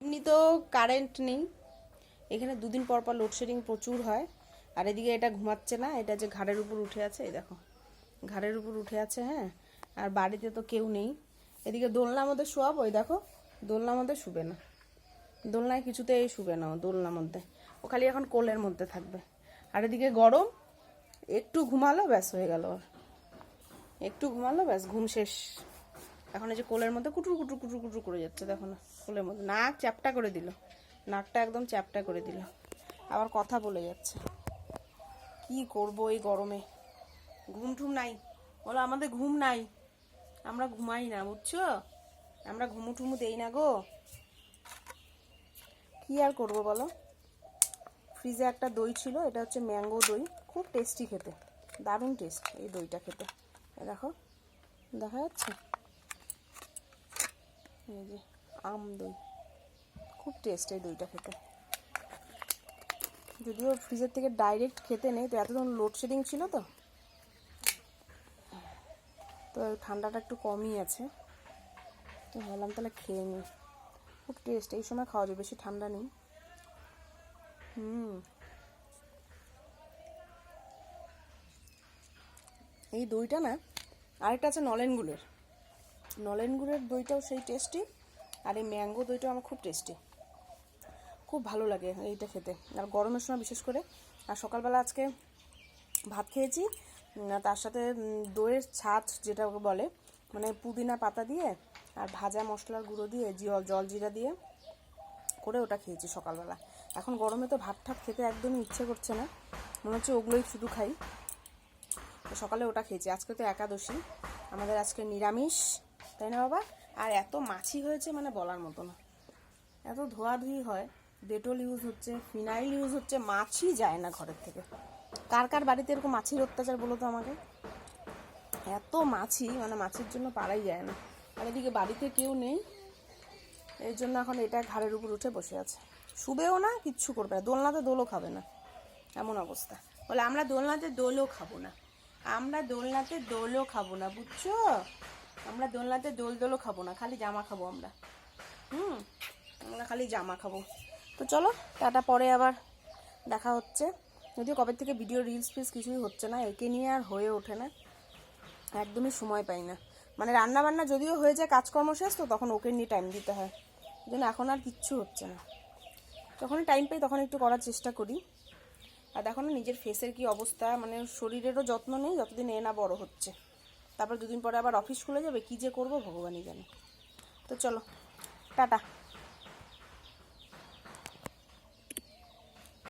এমনি তো কারেন্ট নেই। এখানে দুদিন পর পর লোডশেডিং প্রচুর হয়। আর এদিকে এটা ঘুমাচ্ছে না, এটা যে ঘাড়ের উপর উঠে আছে, এই দেখো। ঘাড়ের উপর উঠে আছে হ্যাঁ। আর বাড়িতে তো কেউ নেই। এদিকে দোলনার মধ্যে শোয়াবো, ওই দেখো। দোলনার মধ্যে শুবে না। দোলনায় কিছুতেই শুবে না দোলনার মধ্যে। ও খালি এখন কোলের মধ্যে থাকবে। আর এদিকে গরম, একটু ঘুমালো, ব্যাস হয়ে গেল একটু ঘুমালো, ব্যাস, ঘুম শেষ। এখন এই যে কোলের মধ্যে কুটুর কুটুর কুটুর কুটুর করে যাচ্ছে, দেখো না, কোলের মধ্যে। নাক চ্যাপটা করে দিল। নাকটা একদম চ্যাপটা করে দিল। আবার কথা বলে যাচ্ছে। কি করব এই গরমে? ঘুম ঠুম নাই। বলো, আমাদের ঘুম নাই। আমরা ঘুমাই না, বুঝছ? আমরা ঘুমু ঠুমু দেই না গো। কি আর করব বলো? ফ্রিজে একটা দই ছিল, এটা হচ্ছে ম্যাঙ্গো দই। খুব টেস্টি খেতে, দারুণ টেস্ট এই দইটা খেতে। দেখো, দেখা যাচ্ছে? এই যে, আম দই। খুব টেস্ট এই দইটা খেতে। যদিও ফ্রিজের থেকে ডাইরেক্ট খেতে নেই, তো এতক্ষণ লোডশেডিং ছিল তো। তো ঠান্ডাটা একটু কমই আছে। তো ভাবলাম তাহলে খেয়ে নিই। খুব টেস্ট এই সময় খাওয়া যায়, বেশি ঠান্ডা নেই। হুম। এই দইটা না, আরেকটা আছে নলেন গুড়ের নলেন গুড়ের দইটাও সেই টেস্টি আর এই ম্যাঙ্গো দইটাও আমার খুব টেস্টি খুব ভালো লাগে এইটা খেতে। আর গরমের সময় বিশেষ করে, আর সকালবেলা আজকে ভাত খেয়েছি তার সাথে দইয়ের ছাঁচ যেটা বলে মানে পুদিনা পাতা দিয়ে আর ভাজা মশলার গুঁড়ো দিয়ে জল জল জিরা দিয়ে করে ওটা খেয়েছি সকালবেলা। এখন গরমে তো ভাত ঠাত খেতে একদমই ইচ্ছে করছে না, মনে হচ্ছে ওগুলোই শুধু খাই। সকালে ওটা খেয়েছি। আজকে তো একাদশী, আমাদের আজকে নিরামিষ তাই না বাবা? আর এত মাছি হয়েছে মানে বলার মতো না। এত ধোয়াধুয়ি হয়, ডেটল ইউজ হচ্ছে, ফিনাইল ইউজ হচ্ছে, মাছি যায় না ঘরের থেকে। কার কার বাড়িতে এরকম মাছির অত্যাচার বলো তো আমাকে? এত মাছি মানে মাছির জন্য পারাই যায় না। আর এদিকে বাড়িতে কেউ নেই এর জন্য এখন এটা ঘাড়ের উপর উঠে বসে আছে। শুবেও না, কিচ্ছু করবে না। দোলনাতে দোলও খাবে না, এমন অবস্থা। বলে, আমরা দোলনাতে দোলও খাব না। আমরা দোলনাতে দোলও খাব না, বুঝছ? আমরা দোলনাতে দোল দোলও খাব না, খালি জামা খাব আমরা। হুম, আমরা খালি জামা খাব। তো চলো, টাটা, পরে আবার দেখা হচ্ছে। যদিও কবে থেকে ভিডিও রিলস ফিলস কিছুই হচ্ছে না, একে নিয়ে আর হয়ে ওঠে না। একদমই সময় পাই না। মানে রান্না বান্না যদিও হয়ে যায়, কাজকর্ম শেষ, তো তখন ওকে নিয়ে টাইম দিতে হয়। জন্য এখন আর কিচ্ছু হচ্ছে না। যখনই টাইম পাই, তখন একটু করার চেষ্টা করি। আর দেখো না, নিজের ফেসের কি অবস্থা মানে শরীরেরও যত্ন নেই, যতদিন এ না বড় হচ্ছে। তারপর দুদিন পরে আবার অফিস খুলে যাবে, কি যে করব ভগবানই জানে। তো চলো, টাটা।